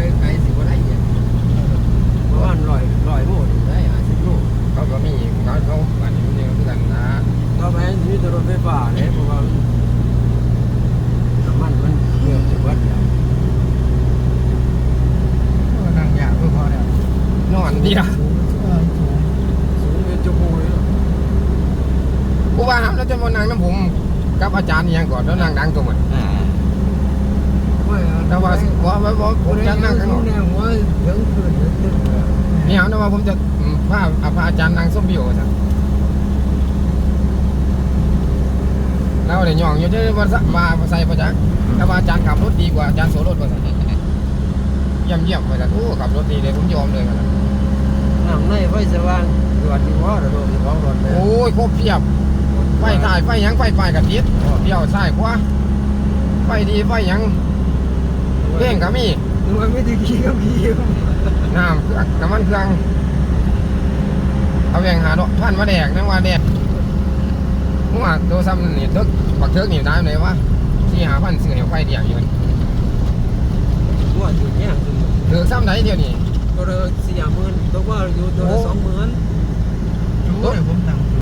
ไปไกลสิบ่ได้เอียดเพราะว่าลอยลอยโมดได้หาสิบโลเขาก็มีเขาเขาอันนี้มันเดียวกันนะต่อไปมีแต่รถไฟฟ้าเลยเพราะว่าน้ำมันมันเกือบจะเบิดแล้วนั่งยากเพื่อพอแล้วนอนดีละเออถูกสูงเป็นจุกโมยเนาะกูว่าครับแล้วจะมานั่งน้ำผมกับอาจารย์อิหยังก่อนแล้วนั่งดังตัวเหมือนไม่เอา แต่ว่าว่าว่าว่าผมจะนั่งข้างนอกแนวว่าถึงคืนถึงตึกเลยนี่เอาแต่ว่าผมจะอืมพาพาอาจารย์นั่งส้มบิวสักแล้วเดี๋ยวย่องอยู่ที่ว่าว่าใส่ประจักษ์แต่ว่าอาจารย์ขับรถดีกว่าอาจารย์โสรถว่าสักเยี่ยมเยี่ยมไปสักโอ้ขับรถดีเลยผมยอมเลยกันน้ำในไฟสว่างตรวจดีว่าระบบของรถเลยโอ้ยครบเพียบไฟถ่ายไฟหยังไฟปลายกับทิศเดี่ยวซ้ายขวาไฟดีไฟหยัง เร่งก็มีมันไม่ได้ขี้ก็ขี้น้ำเครื่องน้ำมันเครื่องเอาแหวงหาดอกพันมาแดกนั่งว่าแดกมึงว่าตัวซ้ำนี่เทิกบักเทิกนี่ได้ไหนวะที่หาพันซื้อเนี่ยไฟเดียวอยู่ว่าถึงเนี่ยถึงเถือซ้ำไหนเดียวนี่ตัวละสี่หมื่นตัวว่าอยู่ตัวละสองหมื่นรู้เลยผมนั่ง